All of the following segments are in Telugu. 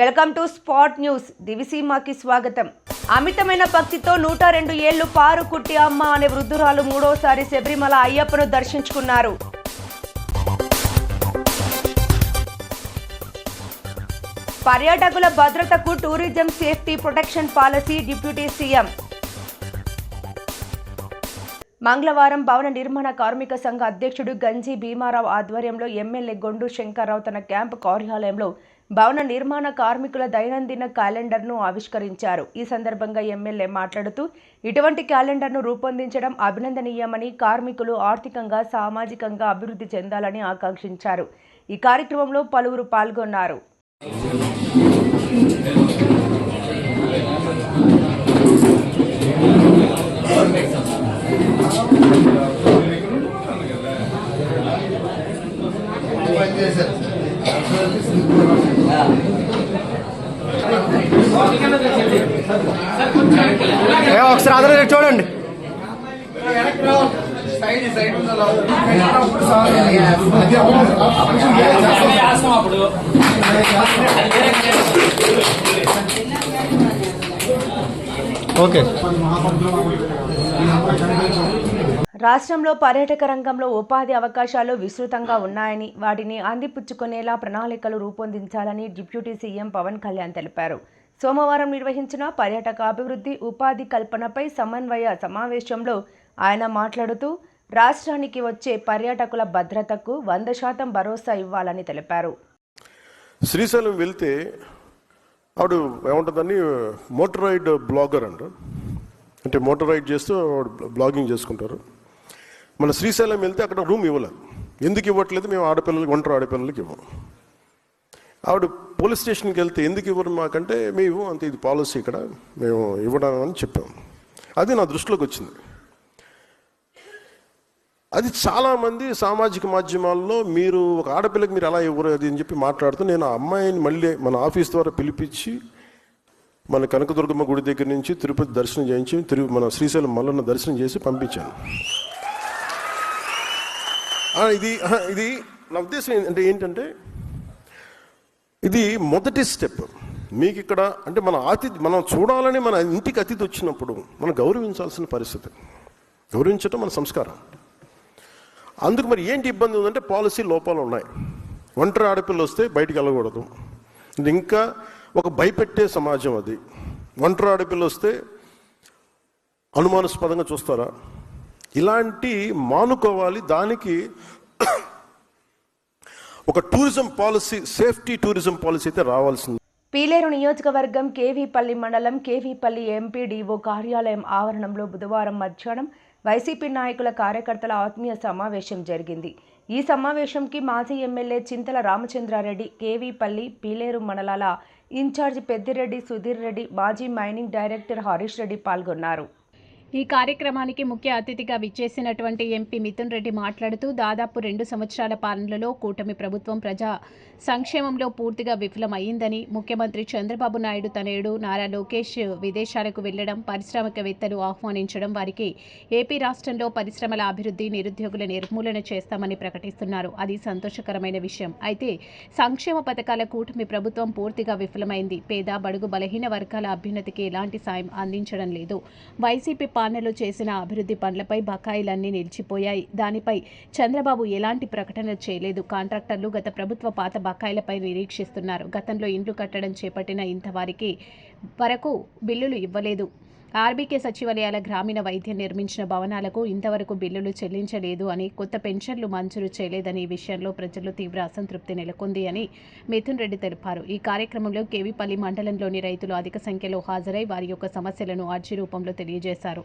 Welcome to spot news. దివిసీమాకి స్వాగతం. అమితమైన భక్తితో నూట రెండు ఏళ్ళు పారు కుట్టి అమ్మ అనే వృద్ధురాలు మూడోసారి శబరిమల అయ్యప్పను దర్శించుకున్నారు. పర్యాటకుల భద్రతకు tourism safety protection policy deputy CM. మంగళవారం భవన నిర్మాణ కార్మిక సంఘ అధ్యక్షుడు గంజి భీమారావు ఆధ్వర్యంలో ఎమ్మెల్యే గొండు శంకర్రావు తన క్యాంపు కార్యాలయంలో భవన నిర్మాణ కార్మికుల దైనందిన క్యాలెండర్ను ఆవిష్కరించారు. ఈ సందర్భంగా ఎమ్మెల్యే మాట్లాడుతూ ఇటువంటి క్యాలెండర్ను రూపొందించడం అభినందనీయమని కార్మికులు ఆర్థికంగా సామాజికంగా అభివృద్ధి చెందాలని ఆకాంక్షించారు. ఈ కార్యక్రమంలో పలువురు పాల్గొన్నారు. ఒకసారి అందరూ చూడండి. ఓకే. రాష్ట్రంలో పర్యాటక రంగంలో ఉపాధి అవకాశాలు విస్తృతంగా ఉన్నాయని వాటిని అందిపుచ్చుకునేలా ప్రణాళికలు రూపొందించాలని డిప్యూటీ సీఎం పవన్ కళ్యాణ్ తెలిపారు. సోమవారం నిర్వహించిన పర్యాటక అభివృద్ధి ఉపాధి కల్పనపై సమన్వయ సమావేశంలో ఆయన మాట్లాడుతూ రాష్ట్రానికి వచ్చే పర్యాటకుల భద్రతకు వంద శాతం భరోసా ఇవ్వాలని తెలిపారు. శ్రీశైలం వెళ్తే ఆవిడ ఏముంటుందని మోటార్ రైడ్ బ్లాగర్ అంట. అంటే మోటార్ రైడ్ చేస్తూ ఆవిడ బ్లాగింగ్ చేసుకుంటారు. మన శ్రీశైలం వెళ్తే అక్కడ రూమ్ ఇవ్వలేదు. ఎందుకు ఇవ్వట్లేదు? మేము ఆడపిల్లలకి ఒంటరి ఆడపిల్లలకి ఇవ్వం. ఆవిడ పోలీస్ స్టేషన్కి వెళ్తే ఎందుకు ఇవ్వరు మాకంటే మేము అంత ఇది పాలసీ ఇక్కడ మేము ఇవ్వడం అని చెప్పాం. అది నా దృష్టిలోకి వచ్చింది. అది చాలామంది సామాజిక మాధ్యమాల్లో మీరు ఒక ఆడపిల్లకి మీరు ఎలా ఇవ్వరు అది అని చెప్పి మాట్లాడుతూ నేను ఆ అమ్మాయిని మళ్ళీ మన ఆఫీస్ ద్వారా పిలిపించి మన కనకదుర్గమ్మ గుడి దగ్గర నుంచి తిరుపతి దర్శనం చేయించి తిరు మన శ్రీశైలం మల్లన్న దర్శనం చేసి పంపించాను. ఇది ఇది నా ఉద్దేశం అంటే ఏంటంటే ఇది మొదటి స్టెప్. మీకు ఇక్కడ అంటే మన అతిథి మనం చూడాలని మన ఇంటికి అతిథి వచ్చినప్పుడు మనం గౌరవించాల్సిన పరిస్థితి. గౌరవించటం మన సంస్కారం. అందుకు మరి ఏంటి ఇబ్బంది ఉందంటే పాలసీ లోపాలు ఉన్నాయి. ఒంటరి ఆడపిల్ల వస్తే బయటికి వెళ్ళకూడదు. ఇది ఇంకా ఒక భయపెట్టే సమాజం అది. ఒంటరి ఆడపిల్ల వస్తే అనుమానాస్పదంగా చూస్తారా? ఇలాంటి మానుకోవాలి దానికి ఒక tourism policy safety tourism policy అయితే రావాల్సింది. పీలేరు నియోజకవర్గం కేవీపల్లి మండలం కేవీపల్లి ఎంపీడీఓ కార్యాలయం ఆవరణంలో బుధవారం మధ్యాహ్నం వైసీపీ నాయకుల కార్యకర్తల ఆత్మీయ సమావేశం జరిగింది. ఈ సమావేశంకి మాజీ ఎమ్మెల్యే చింతల రామచంద్రారెడ్డి కేవీపల్లి పీలేరు మండలాల ఇన్ఛార్జ్ పెద్దిరెడ్డి సుధీర్ రెడ్డి మాజీ మైనింగ్ డైరెక్టర్ హరీష్ రెడ్డి పాల్గొన్నారు. ఈ కార్యక్రమానికి ముఖ్య అతిథిగా విచ్చేసినటువంటి ఎంపీ మిథున్ రెడ్డి మాట్లాడుతూ దాదాపు రెండు సంవత్సరాల పాలనలో కూటమి ప్రభుత్వం ప్రజా సంక్షేమంలో పూర్తిగా విఫలమైందని ముఖ్యమంత్రి చంద్రబాబు నాయుడు తనయుడు నారా లోకేష్ విదేశాలకు వెళ్ళడం పారిశ్రామికవేత్తలు ఆహ్వానించడం వారికి ఏపీ రాష్ట్రంలో పరిశ్రమల అభివృద్ధి నిరుద్యోగుల నిర్మూలన చేస్తామని ప్రకటిస్తున్నారు. అది సంతోషకరమైన విషయం. అయితే సంక్షేమ పథకాల కూటమి ప్రభుత్వం పూర్తిగా విఫలమైంది. పేద బడుగు బలహీన వర్గాల అభ్యున్నతికి ఎలాంటి సాయం అందించడం లేదు. వైసీపీ పాలనలో చేసిన అభివృద్ధి పనులపై బకాయిలన్నీ నిలిచిపోయాయి. దానిపై చంద్రబాబు ఎలాంటి ప్రకటన చేయలేదు. కాంట్రాక్టర్లు గత ప్రభుత్వ పాత బకాయిలపై నిరీక్షిస్తున్నారు. గతంలో ఇండ్లు కట్టడం చేపట్టిన ఇంతవారికి వరకు బిల్లులు ఇవ్వలేదు. ఆర్బీకే సచివాలయాల గ్రామీణ వైద్యం నిర్మించిన భవనాలకు ఇంతవరకు బిల్లులు చెల్లించలేదు అని కొత్త పెన్షన్లు మంజూరు చేయలేదని ఈ విషయంలో ప్రజల్లో తీవ్ర అసంతృప్తి నెలకొంది అని మిథున్ రెడ్డి తెలిపారు. ఈ కార్యక్రమంలో కేవీపల్లి మండలంలోని రైతులు అధిక సంఖ్యలో హాజరై వారి యొక్క సమస్యలను అర్జీ రూపంలో తెలియజేశారు.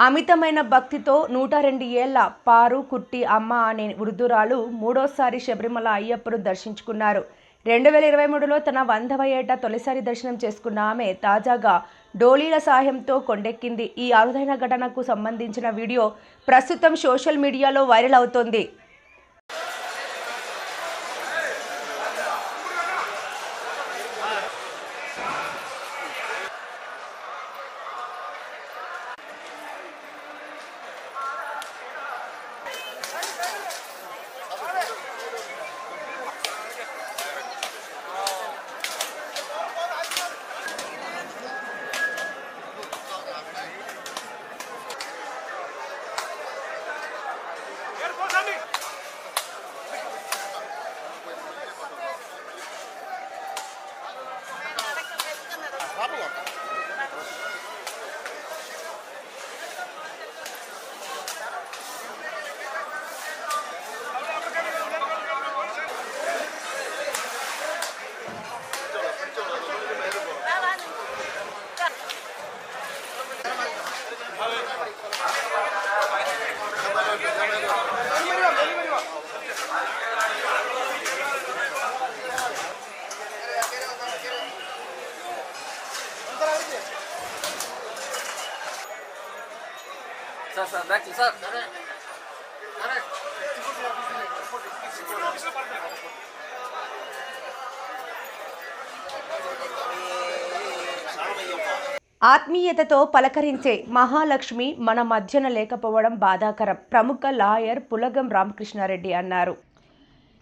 అమితమైన భక్తితో నూట రెండు ఏళ్ళ పారు కుట్టి అమ్మ అనే వృద్ధురాలు మూడోసారి శబరిమల అయ్యప్పను దర్శించుకున్నారు. రెండు వేల ఇరవై మూడులో తన వందవ ఏట తొలిసారి దర్శనం చేసుకున్న ఆమె తాజాగా డోలీల సాయంతో కొండెక్కింది. ఈ అరుదైన ఘటనకు సంబంధించిన వీడియో ప్రస్తుతం సోషల్ మీడియాలో వైరల్ అవుతోంది సార్ సార్ బ్యాక్ సార్ ఆత్మీయతతో పలకరించే మహాలక్ష్మి మన మధ్యన లేకపోవడం బాధాకరం. ప్రముఖ లాయర్ పులగం రామకృష్ణారెడ్డి అన్నారు.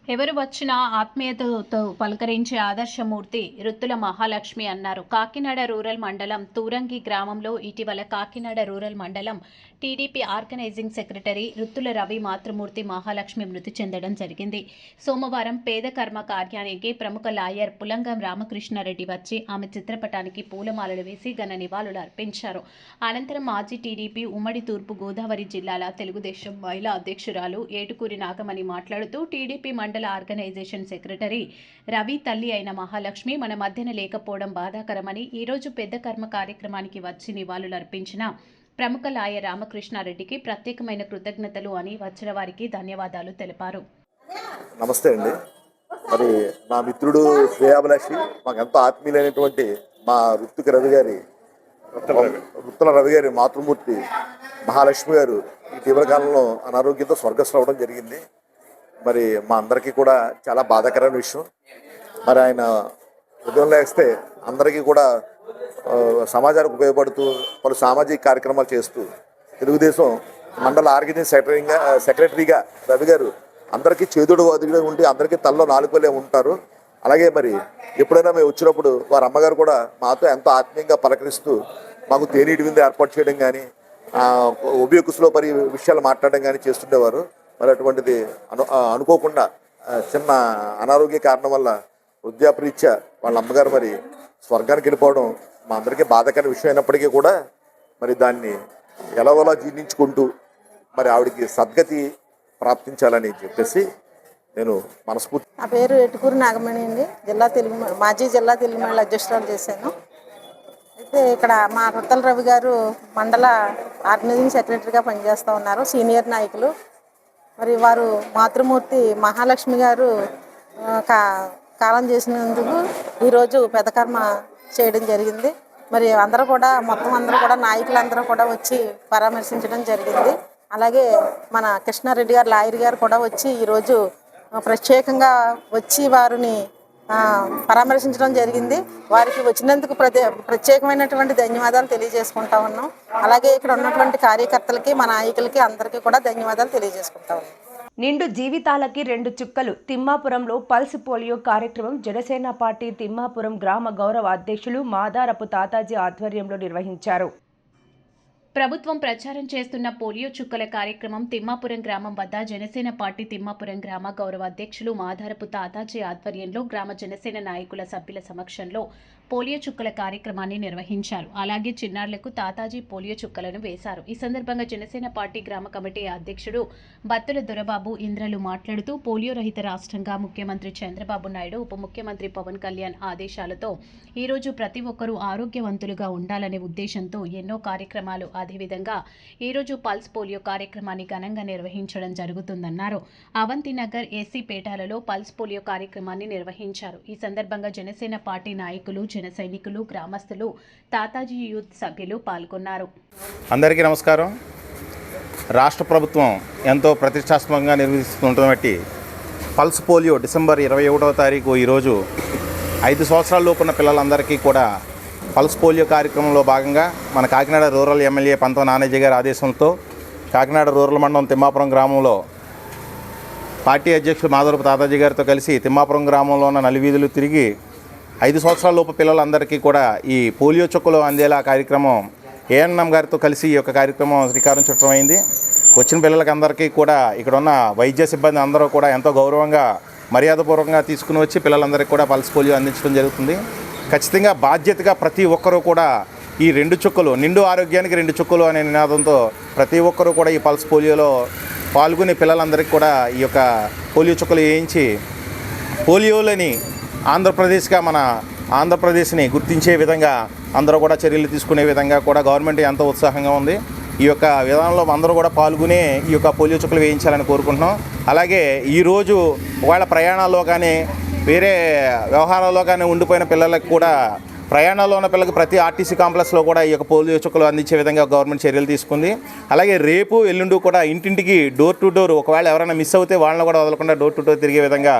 ఎవరు వచ్చినా ఆత్మీయతతో పలకరించే ఆదర్శమూర్తి రుత్తుల మహాలక్ష్మి అన్నారు. కాకినాడ రూరల్ మండలం తూరంగి గ్రామంలో ఇటీవల కాకినాడ రూరల్ మండలం TDP organizing secretary Ruttula Ravi మాతృమూర్తి మహాలక్ష్మి మృతి చెందడం జరిగింది. సోమవారం పేద కర్మ కార్యానికి ప్రముఖ లాయర్ పులంగం రామకృష్ణారెడ్డి వచ్చి ఆమె చిత్రపటానికి పూలమాలలు వేసి ఘన నివాళులు అర్పించారు. అనంతరం మాజీ టీడీపీ ఉమ్మడి తూర్పు గోదావరి జిల్లాల తెలుగుదేశం మహిళా అధ్యక్షురాలు ఏటుకూరి నాగమణి మాట్లాడుతూ టీడీపీ మండల ఆర్గనైజేషన్ సెక్రటరీ రవి తల్లి అయిన మహాలక్ష్మి మన మధ్యన లేకపోవడం బాధాకరమని ఈరోజు పెద్ద కర్మ కార్యక్రమానికి వచ్చి నివాళులు అర్పించిన ప్రముఖ లాయ రామకృష్ణారెడ్డికి ప్రత్యేకమైన కృతజ్ఞతలు అని వచ్చిన వారికి ధన్యవాదాలు తెలిపారు. నమస్తే అండి. మరి మా మిత్రుడు శ్రేయాభిలాషి మాకు ఎంతో ఆత్మీయులైనటువంటి మా ఋత్విక రవి గారి వృత్తుల రవి గారి మాతృమూర్తి మహాలక్ష్మి గారు ఈ తీవ్రకాలంలో అనారోగ్యంతో స్వర్గస్థ జరిగింది. మరి మా అందరికీ కూడా చాలా బాధాకరమైన విషయం. మరి ఆయన ఉదయం లేస్తే అందరికీ కూడా సమాజానికి ఉపయోగపడుతూ పలు సామాజిక కార్యక్రమాలు చేస్తూ తెలుగుదేశం మండల ఆర్గనైజింగ్ సెక్రటరీగా సెక్రటరీగా రవి గారు అందరికీ చేదుడు వదిలిగా ఉండి అందరికీ తల్లో నాలుగులే ఉంటారు. అలాగే మరి ఎప్పుడైనా మేము వచ్చినప్పుడు వారి అమ్మగారు కూడా మాతో ఎంతో ఆత్మీయంగా పలకరిస్తూ మాకు తేనీటి విందు ఏర్పాటు చేయడం కానీ ఉభయ కుసులో పరి విషయాలు మాట్లాడడం కానీ చేస్తుండేవారు. మరి అటువంటిది అను అనుకోకుండా చిన్న అనారోగ్య కారణం వల్ల వృద్ధాపరీత్యా వాళ్ళ అమ్మగారు మరి స్వర్గానికి వెళ్ళిపోవడం మా అందరికీ బాధకర విషయం అయినప్పటికీ కూడా మరి దాన్ని ఎలాగోలా జీర్ణించుకుంటూ మరి ఆవిడకి సద్గతి ప్రాప్తించాలని చెప్పేసి నేను మనస్ఫూర్తి నా పేరు ఎటుకూరు నాగమణి అండి. జిల్లా తెలుగు మాజీ జిల్లా తెలుగు మహిళ అధ్యక్షురాలు చేశాను. అయితే ఇక్కడ మా రుత్తల రవి గారు మండల ఆర్గనైజింగ్ సెక్రటరీగా పనిచేస్తూ ఉన్నారు సీనియర్ నాయకులు. మరి వారు మాతృమూర్తి మహాలక్ష్మి గారు కా కాలం చేసినందుకు ఈరోజు పెదకర్మ చేయడం జరిగింది. మరి అందరూ కూడా మొత్తం అందరూ కూడా నాయకులందరూ కూడా వచ్చి పరామర్శించడం జరిగింది. అలాగే మన కృష్ణారెడ్డి గారు లాయర్ గారు కూడా వచ్చి ఈరోజు ప్రత్యేకంగా వచ్చి వారిని పరామర్శించడం జరిగింది. వారికి వచ్చినందుకు ప్రతి ప్రత్యేకమైనటువంటి ధన్యవాదాలు తెలియజేసుకుంటా ఉన్నాం. అలాగే ఇక్కడ ఉన్నటువంటి కార్యకర్తలకి మా నాయకులకి అందరికీ కూడా ధన్యవాదాలు తెలియజేసుకుంటా ఉన్నాం. నిండు జీవితాలకి రెండు చుక్కలు. తిమ్మాపురంలో పల్స్ పోలియో కార్యక్రమం జనసేన పార్టీ తిమ్మాపురం గ్రామ గౌరవ అధ్యక్షులు మాదారపు తాతాజీ ఆధ్వర్యంలో నిర్వహించారు. ప్రభుత్వం ప్రచారం చేస్తున్న పోలియో చుక్కల కార్యక్రమం తిమ్మాపురం గ్రామం వద్ద జనసేన పార్టీ తిమ్మాపురం గ్రామ గౌరవ అధ్యక్షులు మాధారపు తాతాజీ ఆధ్వర్యంలో గ్రామ జనసేన నాయకుల సభ్యుల సమక్షంలో పోలియో చుక్కల కార్యక్రమాన్ని నిర్వహించారు. అలాగే చిన్నారులకు తాతాజీ పోలియో చుక్కలను వేశారు. ఈ సందర్భంగా జనసేన పార్టీ గ్రామ కమిటీ అధ్యక్షుడు బత్తుల దొరబాబు ఇంద్రలు మాట్లాడుతూ పోలియో రహిత రాష్ట్రంగా ముఖ్యమంత్రి చంద్రబాబు నాయుడు ఉప ముఖ్యమంత్రి పవన్ కళ్యాణ్ ఆదేశాలతో ఈరోజు ప్రతి ఒక్కరూ ఆరోగ్యవంతులుగా ఉండాలనే ఉద్దేశంతో ఎన్నో కార్యక్రమాలు అదేవిధంగా ఈరోజు పల్స్ పోలియో కార్యక్రమాన్ని ఘనంగా నిర్వహించడం జరుగుతుందన్నారు. అవంతినగర్ ఏసీ పేటాలలో పల్స్ పోలియో కార్యక్రమాన్ని నిర్వహించారు. ఈ సందర్భంగా జనసేన పార్టీ నాయకులు జన సైనికులు గ్రామస్తులు తాతాజీ యూత్ సభ్యులు పాల్గొన్నారు. అందరికీ నమస్కారం. రాష్ట్ర ప్రభుత్వం ఎంతో ప్రతిష్టాత్మకంగా నిర్వహిస్తున్నటువంటి పల్స్ పోలియో డిసెంబర్ ఇరవై ఒకటవ తారీఖు ఈరోజు ఐదు సంవత్సరాల లోపున్న పిల్లలందరికీ కూడా పల్స్ పోలియో కార్యక్రమంలో భాగంగా మన కాకినాడ రూరల్ ఎమ్మెల్యే పంతో నానేజీ గారి ఆదేశంతో కాకినాడ రూరల్ మండలం తిమ్మాపురం గ్రామంలో పార్టీ అధ్యక్షుడు మాధవరపు తాతాజీ గారితో కలిసి తిమ్మాపురం గ్రామంలో ఉన్న నలివీధులు తిరిగి ఐదు సంవత్సరాల లోపు పిల్లలందరికీ కూడా ఈ పోలియో చుక్కలు అందేలా కార్యక్రమం ఏఎన్ఎం గారితో కలిసి ఈ యొక్క కార్యక్రమం శ్రీకారం చుట్టమైంది వచ్చిన పిల్లలకి అందరికీ కూడా ఇక్కడున్న వైద్య సిబ్బంది అందరూ కూడా ఎంతో గౌరవంగా మర్యాదపూర్వకంగా తీసుకుని వచ్చి పిల్లలందరికీ కూడా పల్స్ పోలియో అందించడం జరుగుతుంది. ఖచ్చితంగా బాధ్యతగా ప్రతి ఒక్కరూ కూడా ఈ రెండు చుక్కలు నిండు ఆరోగ్యానికి రెండు చుక్కలు అనే నినాదంతో ప్రతి ఒక్కరూ కూడా ఈ పల్స్ పోలియోలో పాల్గొనే పిల్లలందరికీ కూడా ఈ యొక్క పోలియో చుక్కలు వేయించి పోలియోలని ఆంధ్రప్రదేశ్గా మన ఆంధ్రప్రదేశ్ని గుర్తించే విధంగా అందరూ కూడా చర్యలు తీసుకునే విధంగా కూడా గవర్నమెంట్ ఎంతో ఉత్సాహంగా ఉంది. ఈ యొక్క విధానంలో అందరూ కూడా పాల్గొని ఈ యొక్క పోలియో చుక్కలు వేయించాలని కోరుకుంటున్నాం. అలాగే ఈరోజు ఒకవేళ ప్రయాణాల్లో కానీ వేరే వ్యవహారాల్లో కానీ ఉండిపోయిన పిల్లలకు కూడా ప్రయాణాల్లో ఉన్న పిల్లలకు ప్రతి ఆర్టీసీ కాంప్లెక్స్లో కూడా ఈ యొక్క పోలియో చుక్కలు అందించే విధంగా గవర్నమెంట్ చర్యలు తీసుకుంది. అలాగే రేపు ఎల్లుండి కూడా ఇంటింటికి డోర్ టు డోర్ ఒకవేళ ఎవరైనా మిస్ అవుతే వాళ్ళని కూడా వదలకుండా డోర్ టు డోర్ తిరిగే విధంగా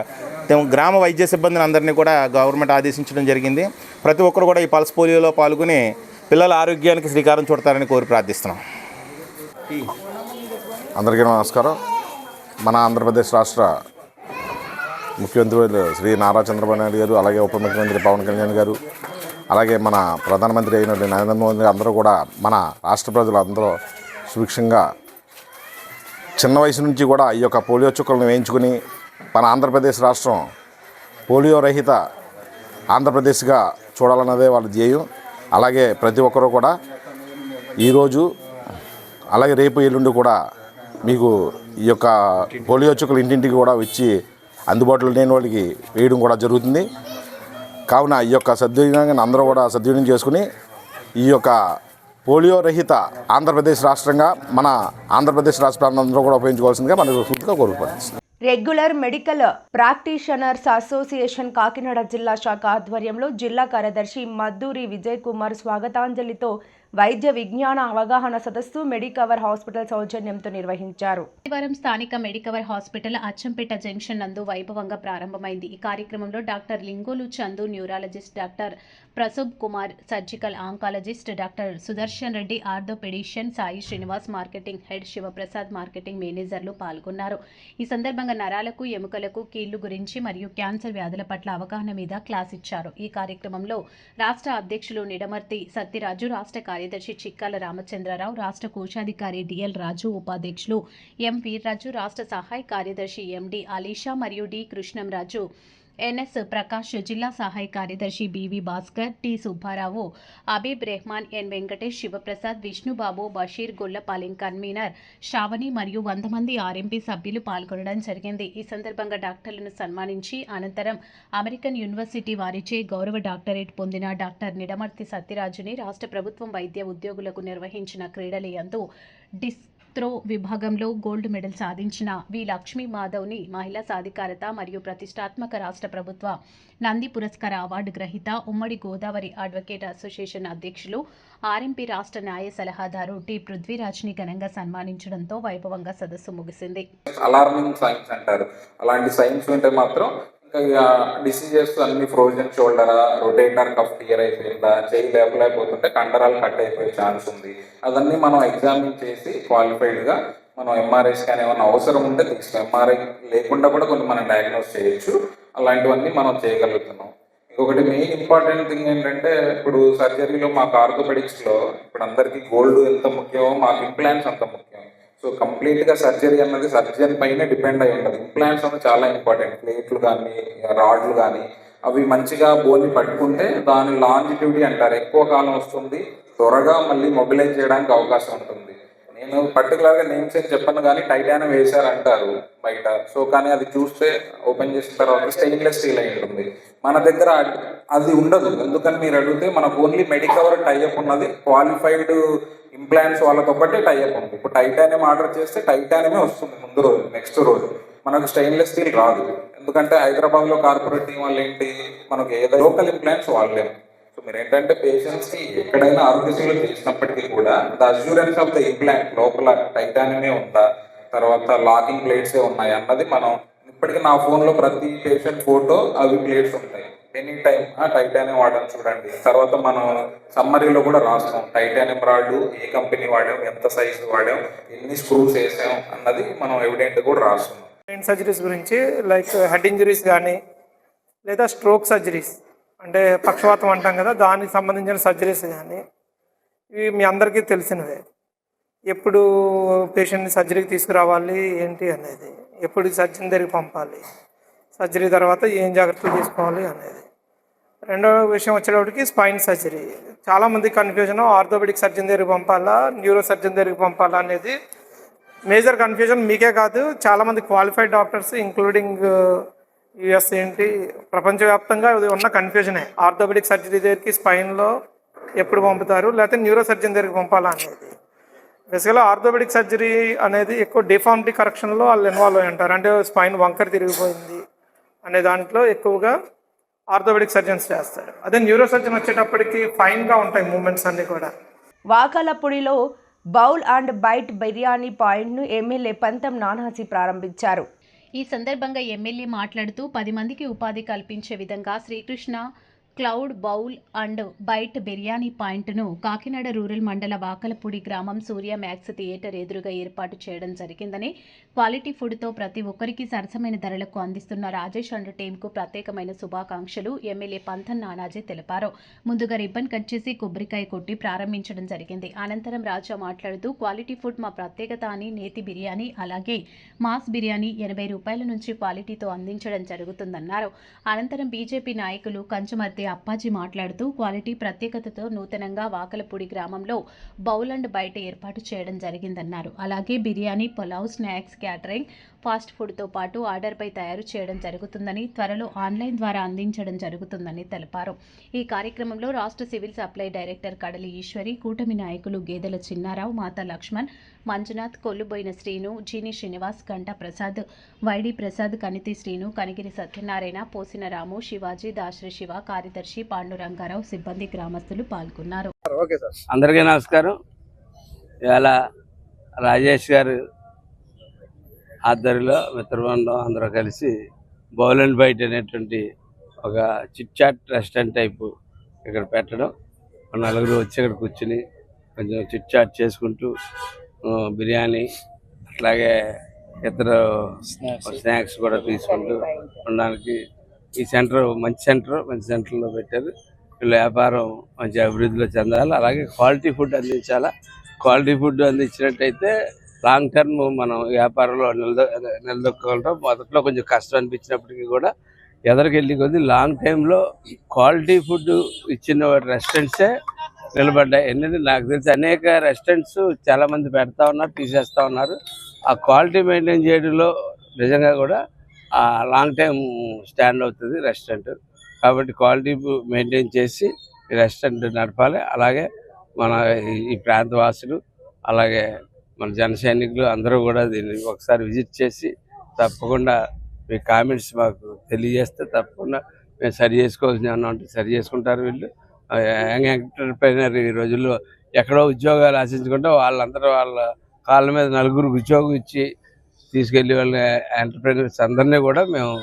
గ్రామ వైద్య సిబ్బందిని అందరినీ కూడా గవర్నమెంట్ ఆదేశించడం జరిగింది. ప్రతి ఒక్కరు కూడా ఈ పల్స్ పోలియోలో పాల్గొని పిల్లల ఆరోగ్యానికి శ్రీకారం చుడతారని కోరి ప్రార్థిస్తున్నాం. అందరికీ నమస్కారం. మన ఆంధ్రప్రదేశ్ రాష్ట్ర ముఖ్యమంత్రి శ్రీ నారా చంద్రబాబు నాయుడు గారు అలాగే ఉప ముఖ్యమంత్రి పవన్ కళ్యాణ్ గారు అలాగే మన ప్రధానమంత్రి అయినటువంటి నరేంద్ర మోదీ గారు అందరూ కూడా మన రాష్ట్ర ప్రజలు అందరూ సుభిక్షంగా చిన్న వయసు నుంచి కూడా ఈ యొక్క పోలియో చుక్కలను వేయించుకుని మన ఆంధ్రప్రదేశ్ రాష్ట్రం పోలియో రహిత ఆంధ్రప్రదేశ్గా చూడాలన్నదే వాళ్ళ ధ్యేయం. అలాగే ప్రతి ఒక్కరూ కూడా ఈరోజు అలాగే రేపు ఎల్లుండి కూడా మీకు ఈ యొక్క పోలియో చుక్కలు ఇంటింటికి కూడా వచ్చి అందుబాటులో లేని వాళ్ళకి వేయడం కూడా జరుగుతుంది. కావున ఈ యొక్క సద్వినియోగాన్ని అందరూ కూడా సద్వినియోగం చేసుకుని ఈ యొక్క పోలియో రహిత ఆంధ్రప్రదేశ్ రాష్ట్రంగా మన ఆంధ్రప్రదేశ్ రాష్ట్ర అందరూ కూడా ఉపయోగించుకోవాల్సిందిగా మన సూటిగా కోరుకుంటున్నాం regular medical practitioners association Kakinada జిల్లా శాఖ ఆధ్వర్యంలో జిల్లా కార్యదర్శి మద్దూరి విజయ్ కుమార్ స్వాగతాంజలితో వైద్య విజ్ఞాన అవగాహన సదస్సు మెడికవర్ హాస్పిటల్ సౌజన్యంతో నిర్వహించారు. శనివారం స్థానిక మెడికవర్ హాస్పిటల్ అచ్చంపేట జంక్షన్ నందు వైభవంగా ప్రారంభమైంది. ఈ కార్యక్రమంలో doctor Lingolu Chandu neurologist doctor Prasoob Kumar surgical oncologist doctor Sudarshan Reddy orthopedician Sai Srinivas marketing head Shivaprasad marketing మేనేజర్లు పాల్గొన్నారు. ఈ సందర్భంగా నరాలకు ఎముకలకు కీళ్ళు గురించి మరియు క్యాన్సర్ వ్యాధుల పట్ల అవగాహన మీద క్లాస్ ఇచ్చారు. ఈ కార్యక్రమంలో రాష్ట్ర అధ్యక్షులు నిడమర్తి సత్యరాజు రాష్ట్ర కార్యదర్శి చిక్కాల రామచంద్రరావు రాష్ట్ర కోశాధికారి డిఎల్ రాజు ఉపాధ్యక్షులు ఎం వీర్రాజు రాష్ట్ర సహాయ కార్యదర్శి ఎండి అలీషా మరియు డి కృష్ణంరాజు ఎన్ఎస్ ప్రకాష్ జిల్లా సహాయ కార్యదర్శి BV Bhaskar T Subbarao Habeeb Rahman N Venkatesh Shivaprasad Vishnubabu Basheer Gollapalem convener Sravani మరియు వంద మంది ఆర్ఎంపీ సభ్యులు పాల్గొనడం జరిగింది. ఈ సందర్భంగా డాక్టర్లను సన్మానించి అనంతరం అమెరికన్ యూనివర్సిటీ వారిచే గౌరవ డాక్టరేట్ పొందిన డాక్టర్ నిడమర్తి సత్యరాజుని రాష్ట్ర ప్రభుత్వం వైద్య ఉద్యోగులకు నిర్వహించిన క్రీడలయందు డిస్ త్రో విభాగంలో గోల్డ్ మెడల్ సాధించిన వి లక్ష్మీ మాధవ్ని మహిళా సాధికారత మరియు ప్రతిష్టాత్మక రాష్ట్ర ప్రభుత్వ నంది పురస్కార అవార్డు గ్రహీత ఉమ్మడి గోదావరి అడ్వకేట్ అసోసియేషన్ అధ్యక్షులు ఆర్ఎంపీ రాష్ట్ర న్యాయ సలహాదారు టి పృథ్వీరాజ్ని ఘనంగా సన్మానించడంతో వైభవంగా సదస్సు ముగిసింది. అలార్మింగ్ సైన్స్ అంటారు. అలాంటి సైన్స్ ఉంటే మాత్రం ఇక డిసీజెస్ అన్ని ఫ్రోజన్ షోల్డరా రొటేటర్ కఫ్ టియర్ అయిపోయిందా చేయి లేపలేకపోతుంటే కండరాలు కట్ అయిపోయే ఛాన్స్ ఉంది. అదన్నీ మనం ఎగ్జామిన్ చేసి క్వాలిఫైడ్గా మనం ఎంఆర్ఐ స్కాన్ ఏమైనా అవసరం ఉంటే తీసుకో ఎంఆర్ఐ లేకుండా కూడా కొన్ని మనం డయాగ్నోస్ చేయొచ్చు. అలాంటివన్నీ మనం చేయగలుగుతున్నాం. ఇంకొకటి మెయిన్ ఇంపార్టెంట్ థింగ్ ఏంటంటే ఇప్పుడు సర్జరీలో మాకు ఆర్థోపెడిక్స్లో ఇప్పుడు అందరికీ గోల్డ్ ఎంత ముఖ్యమో మాకు ఇంప్లాంట్స్ అంత ముఖ్యం. సో కంప్లీట్గా సర్జరీ అన్నది సర్జన్ పైన డిపెండ్ అయి ఉంటుంది. ఇంప్లాంట్స్ అన్నది చాలా ఇంపార్టెంట్. ప్లేట్లు కానీ రాడ్లు కానీ అవి మంచిగా బోని పట్టుకుంటే దాని లాంజిట్యూడి అంటారు. ఎక్కువ కాలం వస్తుంది త్వరగా మళ్ళీ మొబిలైజ్ చేయడానికి అవకాశం ఉంటుంది. నేను పర్టికులర్గా నేమ్స్ ఏం చెప్పను కానీ టైటానియం వేశారంటారు బయట. సో కానీ అది చూస్తే ఓపెన్ చేసిన తర్వాత స్టెయిన్లెస్ స్టీల్ అయి ఉంటుంది. మన దగ్గర అది ఉండదు. ఎందుకని మీరు అడిగితే మనకు ఓన్లీ మెడికవర్ టైఅప్ ఉన్నది క్వాలిఫైడ్ ఇంప్లాంట్స్ వాళ్ళతో ఒకటే టైఅప్ ఉంది ఇప్పుడు టైటానియం ఆర్డర్ చేస్తే టైటానియమే వస్తుంది ముందు రోజు నెక్స్ట్ రోజు. మనకు స్టెయిన్లెస్ స్టీల్ రాదు. ఎందుకంటే హైదరాబాద్లో కార్పొరేట్ టీం వాళ్ళు ఏంటి? మనకు ఏదో లోకల్ ఇంప్లాంట్స్ వాళ్ళేము సో మీరు ఏంటంటే పేషెంట్స్కి ఎక్కడైనా ఆరోగ్యశ్రీలో చేసినప్పటికీ కూడా the assurance of the implant లోపల టైటానియమే ఉందా? తర్వాత లాకింగ్ ప్లేట్సే ఉన్నాయి? అన్నది మనం ఇప్పటికీ నా ఫోన్లో ప్రతి పేషెంట్ ఫోటో అవి ప్లేట్స్ ఉంటాయి. ఎనీ టైం టైటానియం వాడడం చూడండి. తర్వాత మనం సమ్మరీలో కూడా రాస్తాం. టైటానియం రాళ్ళు ఏ కంపెనీ వాడాం ఎంత సైజు వాడాం ఎన్ని స్క్రూస్ వేసాం అన్నది మనం ఎవిడెంట్ కూడా రాస్తున్నాం. బ్రెయిన్ సర్జరీస్ గురించి లైక్ హెడ్ ఇంజరీస్ కానీ లేదా స్ట్రోక్ సర్జరీస్ అంటే పక్షవాతం అంటాం కదా దానికి సంబంధించిన సర్జరీస్ కానీ ఇవి మీ అందరికీ తెలిసినవే. ఎప్పుడు పేషెంట్ని సర్జరీకి తీసుకురావాలి ఏంటి అనేది ఎప్పుడు సర్జన్ దగ్గరికి పంపాలి సర్జరీ తర్వాత ఏం జాగ్రత్తలు తీసుకోవాలి అనేది. రెండవ విషయం వచ్చేటప్పటికి స్పైన్ సర్జరీ. చాలామంది కన్ఫ్యూజన్ ఆర్థోపెడిక్ సర్జన్ దగ్గరికి పంపాలా న్యూరో సర్జన్ దగ్గరికి పంపాలా అనేది మేజర్ కన్ఫ్యూజన్ మీకే కాదు. చాలామంది క్వాలిఫైడ్ డాక్టర్స్ ఇంక్లూడింగ్ యుఎస్ ఏంటి ప్రపంచవ్యాప్తంగా ఇది ఉన్న కన్ఫ్యూజనే ఆర్థోపెడిక్ సర్జరీ దగ్గరికి స్పైన్లో ఎప్పుడు పంపుతారు? లేకపోతే న్యూరో సర్జన్ దగ్గరికి పంపాలా అనేది. బేసికల్గా ఆర్థోపెడిక్ సర్జరీ అనేది ఎక్కువ డిఫార్మిటీ కరెక్షన్లో వాళ్ళు ఇన్వాల్వ్ అయి ఉంటారు. అంటే స్పైన్ వంకర తిరిగిపోయింది అనే దాంట్లో ఎక్కువగా ఆర్థోపెడిక్ సర్జన్స్ చేస్తారు. అదే న్యూరో సర్జన్ వచ్చేటప్పటికి ఫైన్గా ఉంటాయి మూమెంట్స్ అన్నీ కూడా. వాకాలపూడిలో బౌల్ అండ్ బైట్ బిర్యానీ పాయింట్ను ఎమ్మెల్యే పంతం నానాజీ ప్రారంభించారు. ఈ సందర్భంగా ఎమ్మెల్యే మాట్లాడుతూ పది మందికి ఉపాధి కల్పించే విధంగా Srikrishna cloud bowl and bite biryani పాయింట్ను కాకినాడ రూరల్ మండల వాకలపూడి గ్రామం సూర్య మ్యాక్స్ థియేటర్ ఎదురుగా ఏర్పాటు చేయడం జరిగిందని క్వాలిటీ ఫుడ్తో ప్రతి ఒక్కరికి సరసమైన ధరలకు అందిస్తున్న రాజేష్ అండ్ టీంకు ప్రత్యేకమైన శుభాకాంక్షలు. ఎమ్మెల్యే పంథన్ నానాజీ తెలిపారు. ముందుగా రిబ్బన్ కట్ చేసి కొబ్బరికాయ కొట్టి ప్రారంభించడం జరిగింది. అనంతరం రాజా మాట్లాడుతూ క్వాలిటీ ఫుడ్ మా ప్రత్యేకత అని నేతి బిర్యానీ అలాగే మాస్ బిర్యానీ ఎనభై రూపాయల నుంచి క్వాలిటీతో అందించడం జరుగుతుందన్నారు. అనంతరం బీజేపీ నాయకులు కంచుమర్తి అప్పాజీ మాట్లాడుతూ క్వాలిటీ ప్రత్యేకతతో నూతనంగా వాకలపూడి గ్రామంలో బౌల్ అండ్ బయట ఏర్పాటు చేయడం జరిగిందన్నారు. అలాగే biryani pulao snacks catering fast ఫుడ్తో పాటు ఆర్డర్పై తయారు చేయడం జరుగుతుందని త్వరలో ఆన్లైన్ ద్వారా అందించడం జరుగుతుందని తెలిపారు. ఈ కార్యక్రమంలో రాష్ట్ర సివిల్ సప్లై డైరెక్టర్ కడలి ఈశ్వరి కూటమి నాయకులు గేదెల చిన్నారావు మాతా లక్ష్మణ్ మంజునాథ్ కొల్లుబోయిన శ్రీను జీని శ్రీనివాస్ గంటా ప్రసాద్ వైడి ప్రసాద్ కనితి శ్రీను కనిగిరి సత్యనారాయణ పోసిన రాము శివాజీ దాశ్రీ శివ కార్యదర్శి పాండురంగారావు సిబ్బంది గ్రామస్తులు పాల్గొన్నారు. అందరికీ నమస్కారం. ఇవాళ రాజేష్ గారు ఆధ్వర్యంలో మిత్రబృందం అందరూ కలిసి బౌల్ అండ్ బైట్ అనేటువంటి ఒక చిట్ చాట్ రెస్టారెంట్ టైపు ఇక్కడ పెట్టడం. నలుగురు వచ్చి ఇక్కడ కూర్చుని కొంచెం చిట్ చాట్ చేసుకుంటూ బిర్యానీ అట్లాగే ఇతర స్నాక్స్ కూడా తీసుకుంటూ ఉండడానికి ఈ సెంటర్ మంచి సెంటర్ మంచి సెంటర్లో పెట్టారు. వీళ్ళ వ్యాపారం మంచి అభివృద్ధిలో చెందాలి. అలాగే క్వాలిటీ ఫుడ్ అందించాలా? క్వాలిటీ ఫుడ్ అందించినట్టయితే లాంగ్ టర్మ్ మనం వ్యాపారంలో నిలదొ నిలదొక్కుంటాం మొదట్లో కొంచెం కష్టం అనిపించినప్పటికీ కూడా ఎదరికెళ్ళి కొద్ది లాంగ్ టైంలో క్వాలిటీ ఫుడ్ ఇచ్చిన రెస్టారెంట్సే నిలబడ్డాయి. ఎందుకంటే నాకు తెలిసి అనేక రెస్టారెంట్స్ చాలామంది పెడతా ఉన్నారు తీసేస్తా ఉన్నారు. ఆ క్వాలిటీ మెయింటైన్ చేయడంలో నిజంగా కూడా ఆ లాంగ్ టైం స్టాండ్ అవుతుంది రెస్టారెంట్ కాబట్టి క్వాలిటీ మెయింటైన్ చేసి రెస్టారెంట్ నడపాలి. అలాగే మన ఈ- ఈ ప్రాంత వాసులు అలాగే మన జన సైనికులు అందరూ కూడా దీన్ని ఒకసారి విజిట్ చేసి తప్పకుండా మీ కామెంట్స్ మాకు తెలియజేస్తే తప్పకుండా మేము సరి చేసుకోవాల్సిన ఏమన్నా ఉంటే సరి చేసుకుంటారు వీళ్ళు. యంగ్ ఎంటర్ప్రైనర్ ఈ రోజుల్లో ఎక్కడో ఉద్యోగాలు ఆశించుకుంటే వాళ్ళందరూ వాళ్ళ కాళ్ళ మీద నలుగురు ఉద్యోగం ఇచ్చి తీసుకెళ్ళి వాళ్ళ ఎంటర్ప్రైనర్స్ అందరినీ కూడా మేము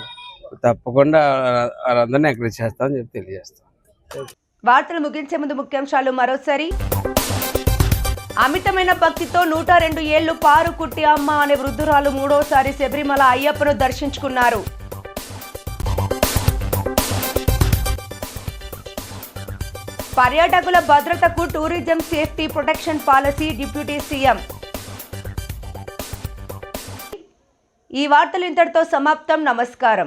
తప్పకుండా వాళ్ళందరినీ ఎంకరేజ్ చేస్తామని చెప్పి తెలియజేస్తాం. వార్తలు ముగించే ముందు ముఖ్యాంశాలు మరోసారి. అమితమైన భక్తితో నూట రెండు ఏళ్ళు పారు కుట్టి అమ్మ అనే వృద్ధురాలు మూడోసారి శబరిమల అయ్యప్పను దర్శించుకున్నారు. పర్యాటకుల భద్రతకు tourism safety protection policy deputy CM. ఈ వార్తలు ఇంతటితో సమాప్తం. నమస్కారం.